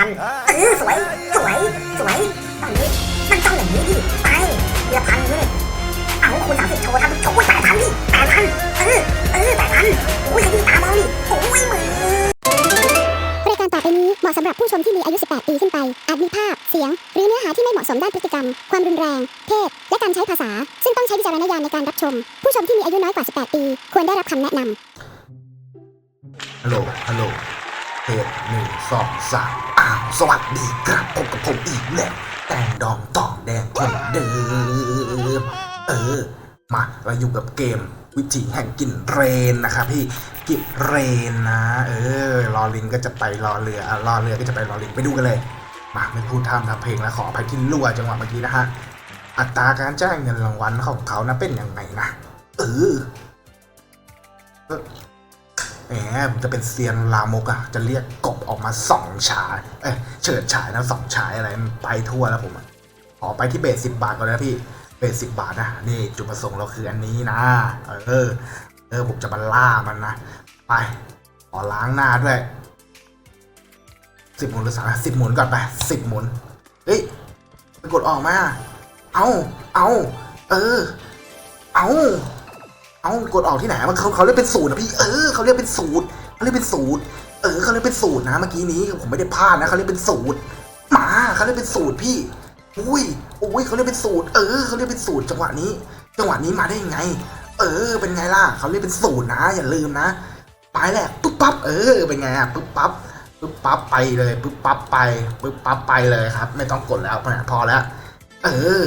พันเออสวย สวย สวยตอนนี้มันต้องอย่างนี้ดิไปเรือพันนี่เอาคูณสามสิบโชว์ทำโชว์แปดพันดิแปดพันเออเออแปดพันโอ้ยดีตามองดิโอ้ยมือรายการต่อไปนี้เหมาะสำหรับผู้ชมที่มีอายุ 18 ปีขึ้นไป อาจมีภาพ เสียง หรือเนื้อหาที่ไม่เหมาะสมด้านพฤติกรรม ความรุนแรง เพศ และการใช้ภาษา ซึ่งต้องใช้วิจารณญาณในการรับชม ผู้ชมที่มีอายุน้อยกว่า 18 ปี ควรได้รับคำแนะนำฮัลโหลฮัลโหลเทปหนึ่งสองสามาสวัสดีครับพบกับผมอีกแล้วแต่งดองต่อแดงคนเดิม เออ มาเราอยู่กับเกมวิถีแห่งกลิ่นเรนนะครับพี่กลิ่นเรนนะ เออรอลิงก็จะไปรอเรืออะรอเรือก็จะไปรอลิงไปดูกันเลย มาไม่พูดทำทำเพลงแล้วขออภัยที่รั่วจังหวะเมื่อกี้นะฮะอัตราการจ่ายเงินรางวัลของเขานะเป็นยังไงนะเออ แหมผมจะเป็นเซียนลามกอะจะเรียกกบออกมาสองฉายเอ้เฉิดฉายนะสองฉายอะไรไปทั่วแล้วผมอะขอไปที่เบสสิบบาทก่อนนะพี่เบสสิบบาทนะนี่จุดประสงค์เราคืออันนี้นะ เออ เออผมจะมาล่ามันนะไปขอล้างหน้าด้วยสิบหมุนหรือสามสิบหมุนก่อนไปสิบหมุนเฮ้ยกดออกมา เอาเอาเออ เอา เอากดออกที่ไหนมันเขาเขาเรียกเป็นสูตรนะพี่ เออเขาเรียกเป็นสูตรเขาเรียกเป็นสูตร เออเขาเรียกเป็นสูตรนะเมื่อกี้นี้ผมไม่ได้พลาดนะเขาเรียกเป็นสูตรหมาเขาเรียกเป็นสูตรพี่ อุ้ยอุ้ยเขาเรียกเป็นสูตร เออเขาเรียกเป็นสูตรจังหวะนี้ จังหวะนี้มาได้ยังไง เออ เป็นไงล่ะเขาเรียกเป็นสูตรนะ อย่าลืมนะไปแหละปุ๊บปั๊บเออเป็นไงอะปุ๊บปั๊บปุ๊บปั๊บไปเลยปุ๊บปั๊บไปปุ๊บปั๊บไปเลยครับ ไม่ต้องกดแล้วพอแล้ว เออ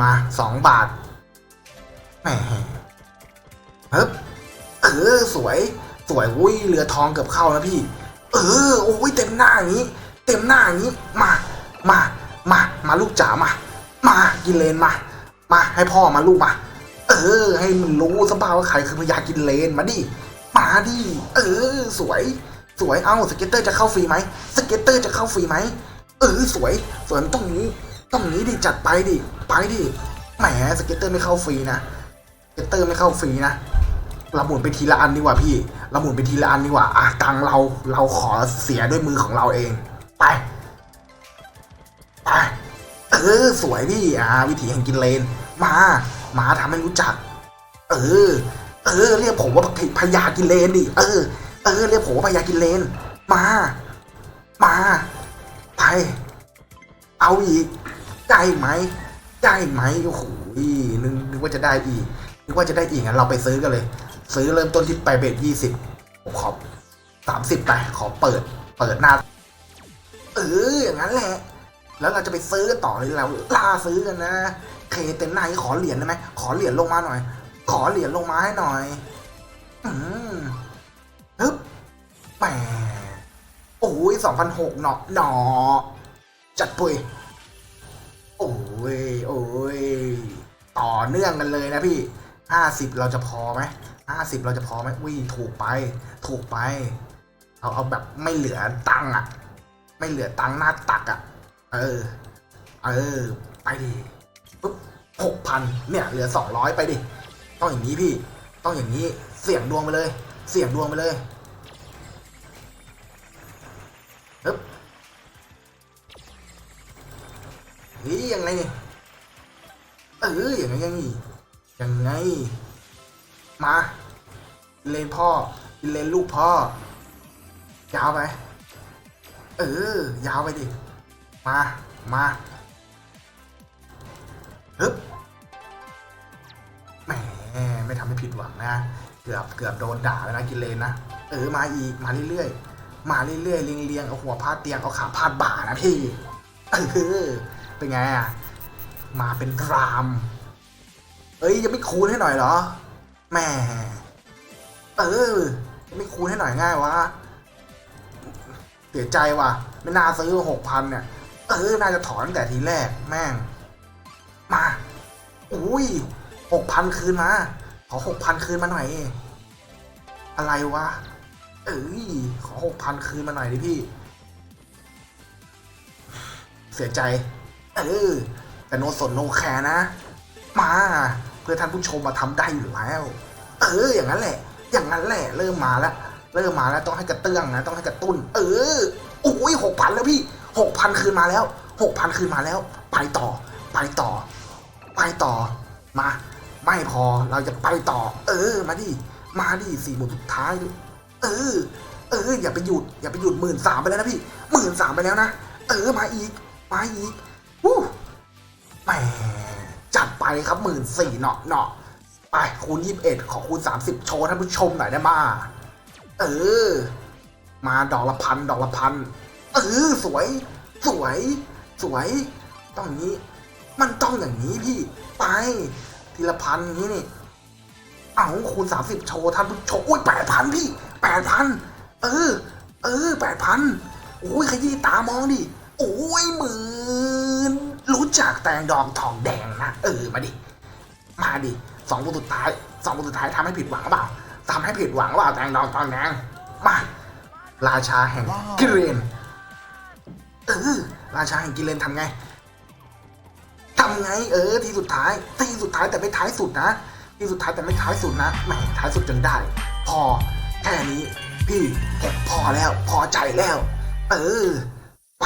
มาสองบาทแหมเฮ้ เออสวย สวยอุ้ยเรือทองเกือบเข้านะพี่ เออโอ้ยเต็มหน้าอย่างนี้ เต็มหน้าอย่างนี้มามามามาลูกจ๋ามา มากินเลนมา มาให้พ่อมาลูกมา เออ ให้มันรู้สบ้าว่าใครคือพญากินเลนมาดิมาดิเออ สวย สวยเอ้าสเก็ตเตอร์จะเข้าฟรีไหมสเก็ตเตอร์จะเข้าฟรีไหมเออสวย สวยมันต้องนี้ต้องนี้ดิจัดไปดิไปดิแหมสเก็ตเตอร์ไม่เข้าฟรีนะสเก็ตเตอร์ไม่เข้าฟรีนะ เราหมุนไปทีละอันดีกว่าพี่ เราหมุนไปทีละอันดีกว่า อะตังเรา เราขอเสียด้วยมือของเราเอง ไป ไป เออ สวยพี่ อ่าวิถีแห่งกินเลน มา มาทำให้รู้จัก เออ เออ เรียกผมว่าพญากินเลนดิ เออ เออ เรียกผมว่าพญากินเลน มา มา ไป เอาอีก ได้ไหม ได้ไหม โอ้โหนึกนึกว่าจะได้อีกนึกว่าจะได้อีกงั้นเราไปซื้อกันเลย ซื้อเริ่มต้นที่ไปเบทยี่สิบผมขอสามสิบไปขอเปิด เปิดหน้า เอออย่างนั้นแหละ แล้วเราจะไปซื้อกันต่อเลยเราล่าซื้อกันนะ เคเต็มหน้านี่ขอเหรียญได้ไหมขอเหรียญลงมาหน่อย ขอเหรียญลงมาให้หน่อย อืมฮึบแหมโอ้ยสองพันหกเนาะหนอจัดปุยโอ้ยโอ้ยต่อเนื่องกันเลยนะพี่ห้าสิบเราจะพอไหม ห้าสิบเราจะพอไหมวิถูกไป ถูกไป เอาเอาแบบไม่เหลือตังค์อะไม่เหลือตังค์หน้าตักอะเออ เออ ไปดิปุ๊บหกพันเนี่ย เหลือสองร้อยไปดิ ต้องอย่างนี้พี่ ต้องอย่างนี้เสี่ยงดวงไปเลย เสี่ยงดวงไปเลยปึ๊บนี่ยังไงนี่เอออย่างไงยังไงยังไง มาเลนพ่อเลนลูกพ่อ ยาวไป เออ ยาวไปดิ มา มาฮึบแหมไม่ทำให้ผิดหวังนะ เกือบเกือบโดนด่าแล้วนะกินเลนนะ เออ มาอีก มาเรื่อยๆ มาเรื่อยๆเรียงๆเอาหัวพาดเตียง เอาขาพาดบ่านะพี่ เออ เป็นไงอะ มาเป็นราม เอ้ยยังไม่คูณให้หน่อยเหรอ แหม่เออ ไม่คูณให้หน่อยง่ายวะเสียใจว่ะ ไม่น่าซื้อหกพันเนี่ย เออ น่าจะถอนตั้งแต่ทีแรกแม่ง มา อุ้ยหกพันคืนมา ขอหกพันคืนมาหน่อย อะไรวะ เอ้ย ขอหกพันคืนมาหน่อยดิพี่ เสียใจ เออ แต่โนสนโนแคร์นะ มา เพื่อท่านผู้ชมมาทำได้อยู่แล้ว เออ อย่างนั้นแหละ อย่างนั้นแหละ เริ่มมาแล้วเริ่มมาแล้วต้องให้กระเตื้องนะต้องให้กระตุ้น เออโอ้ยหกพันแล้วพี่หกพันคืนมาแล้วหกพันคืนมาแล้ว ไปต่อ ไปต่อ ไปต่อ มา ไม่พอเราจะไปต่อ เออ มาดิมาดิสี่หมุนสุดท้ายดิเออ เออ อย่าไปหยุด อย่าไปหยุดหมื่นสามไปแล้วนะพี่หมื่นสามไปแล้วนะ เออ มาอีก มาอีกวู้แหม ไปครับหมื่นสี่เนาะเนาะไปคูณยี่สิบเอ็ดขอคูณสามสิบโชว์ท่านผู้ชมหน่อยได้มาเออ มาดอกละพันดอกละพันเออสวย สวย สวย ต้องอย่างนี้ มันต้องอย่างนี้พี่ ไป ทีละพันนี้นี่ เอาคูณสามสิบโชว์ท่านผู้ชมโอ้ยแปดพันพี่แปดพันเออ เออแปดพันโอ้ยขยี้ตามองดิโอ้ยหมื่น รู้จักแตงดองทองแดงนะ เออ มาดิ มาดิสองคนสุดท้ายสองคนสุดท้ายทำให้ผิดหวังเปล่าทำให้ผิดหวังเปล่าแตงดองทองแดงมา ราชาแห่งกิเลนเออราชาแห่งกิเลนทำไงทำไงเออทีสุดท้ายทีสุดท้ายแต่ไม่ท้ายสุดนะทีสุดท้ายแต่ไม่ท้ายสุดนะแหมท้ายสุดจนได้ พอแค่นี้ พี่ผมพอแล้ว พอใจแล้ว เออไป